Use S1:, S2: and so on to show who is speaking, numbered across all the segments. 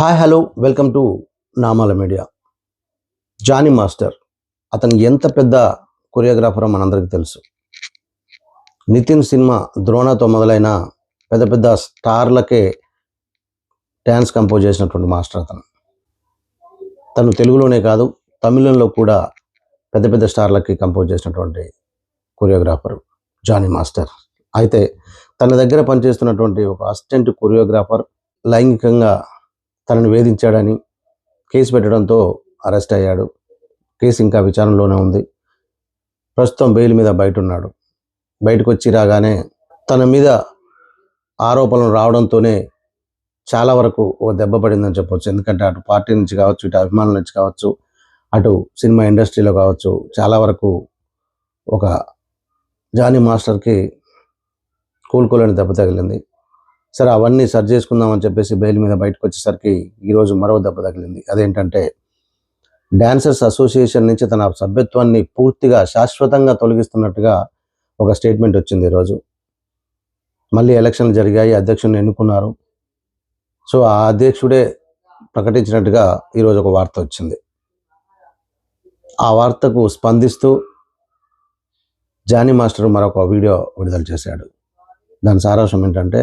S1: Hi hello welcome to Namala media. Jani master అతను ఎంత పెద్ద కొరియోగ్రాఫరో మనందరికీ తెలుసు. నితిన్ సినిమా ద్రోణతో మొదలైన పెద్ద పెద్ద స్టార్లకే డ్యాన్స్ కంపోజ్ చేసినటువంటి మాస్టర్ అతను. తను తెలుగులోనే కాదు తమిళంలో కూడా పెద్ద పెద్ద స్టార్లకి కంపోజ్ చేసినటువంటి కొరియోగ్రాఫర్ జానీ మాస్టర్. అయితే తన దగ్గర పనిచేస్తున్నటువంటి ఒక అసిస్టెంట్ కొరియోగ్రాఫర్ లైంగికంగా తనను వేధించాడని కేసు పెట్టడంతో అరెస్ట్ అయ్యాడు. కేసు ఇంకా విచారణలోనే ఉంది. ప్రస్తుతం బెయిల్ మీద బయట ఉన్నాడు బయటకు వచ్చి రాగానే తన మీద ఆరోపణలు రావడంతోనే చాలా వరకు ఒక దెబ్బ పడిందని చెప్పొచ్చు. ఎందుకంటే అటు పార్టీ నుంచి కావచ్చు ఇటు అభిమానుల నుంచి కావచ్చు అటు సినిమా ఇండస్ట్రీలో కావచ్చు చాలా వరకు ఒక జానీ మాస్టర్కి కూలుకోలేని దెబ్బ తగిలింది. సరే అవన్నీ సరి చేసుకుందామని చెప్పేసి బెయిల్ మీద బయటకు వచ్చేసరికి ఈరోజు మరో దెబ్బ తగిలింది. అదేంటంటే డాన్సర్స్ అసోసియేషన్ నుంచి తన సభ్యత్వాన్ని పూర్తిగా శాశ్వతంగా తొలగిస్తున్నట్టుగా ఒక స్టేట్మెంట్ వచ్చింది ఈరోజు మళ్ళీ ఎలక్షన్లు జరిగాయి అధ్యక్షుడిని ఎన్నుకున్నారు. సో ఆ అధ్యక్షుడే ప్రకటించినట్టుగా ఈరోజు ఒక వార్త వచ్చింది. ఆ వార్తకు స్పందిస్తూ జానీ మాస్టర్ మరొక వీడియో విడుదల చేశాడు. దాని సారాంశం ఏంటంటే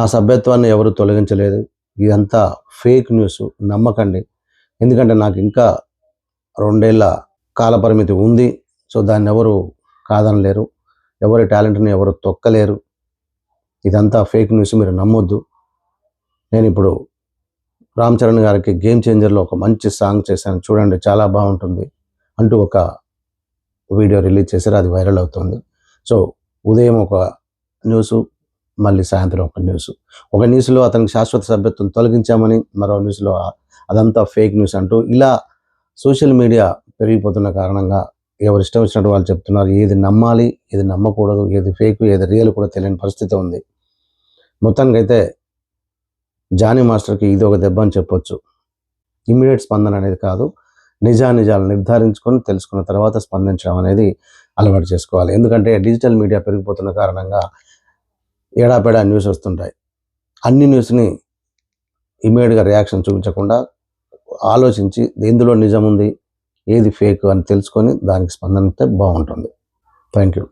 S1: ఆ సభ్యత్వాన్ని ఎవరు తొలగించలేదు. ఇదంతా ఫేక్ న్యూస్. నమ్మకండి. ఎందుకంటే నాకు ఇంకా రెండేళ్ళ కాలపరిమితి ఉంది. సో దాన్ని ఎవరు కాదనలేరు. ఎవరి టాలెంట్ని ఎవరు తొక్కలేరు. ఇదంతా ఫేక్ న్యూస్. మీరు నమ్మొద్దు. నేను ఇప్పుడు రామ్ చరణ్ గారికి గేమ్ చేంజర్లో ఒక మంచి సాంగ్ చేశాను. చూడండి చాలా బాగుంటుంది అంటూ ఒక వీడియో రిలీజ్ చేశారు. అది వైరల్ అవుతుంది. సో ఉదయం ఒక న్యూస్ మళ్ళీ సాయంత్రం ఒక న్యూస్ ఒక న్యూస్లో అతనికి శాశ్వత సభ్యత్వం తొలగించామని మరో న్యూస్లో అదంతా ఫేక్ న్యూస్ అంటూ ఇలా సోషల్ మీడియా పెరిగిపోతున్న కారణంగా ఎవరు ఇష్టం వచ్చినట్టు వాళ్ళు చెప్తున్నారు. ఏది నమ్మాలి ఏది నమ్మకూడదు ఏది ఫేక్ ఏది రియల్ కూడా తెలియని పరిస్థితి ఉంది. మొత్తానికైతే జానీ మాస్టర్కి ఇది ఒక దెబ్బ అని చెప్పొచ్చు. ఇమ్మీడియట్ స్పందన అనేది కాదు. నిజానిజాలు నిర్ధారించుకొని తెలుసుకున్న తర్వాత స్పందించడం అనేది అలవాటు చేసుకోవాలి. ఎందుకంటే డిజిటల్ మీడియా పెరిగిపోతున్న కారణంగా ఏడాపేడా న్యూస్ వస్తుంటాయి. అన్ని న్యూస్ని ఇమీడియట్గా రియాక్షన్ చూపించకుండా ఆలోచించి ఎందులో నిజం ఉంది ఏది ఫేక్ అని తెలుసుకొని దానికి స్పందన బాగుంటుంది. Thank you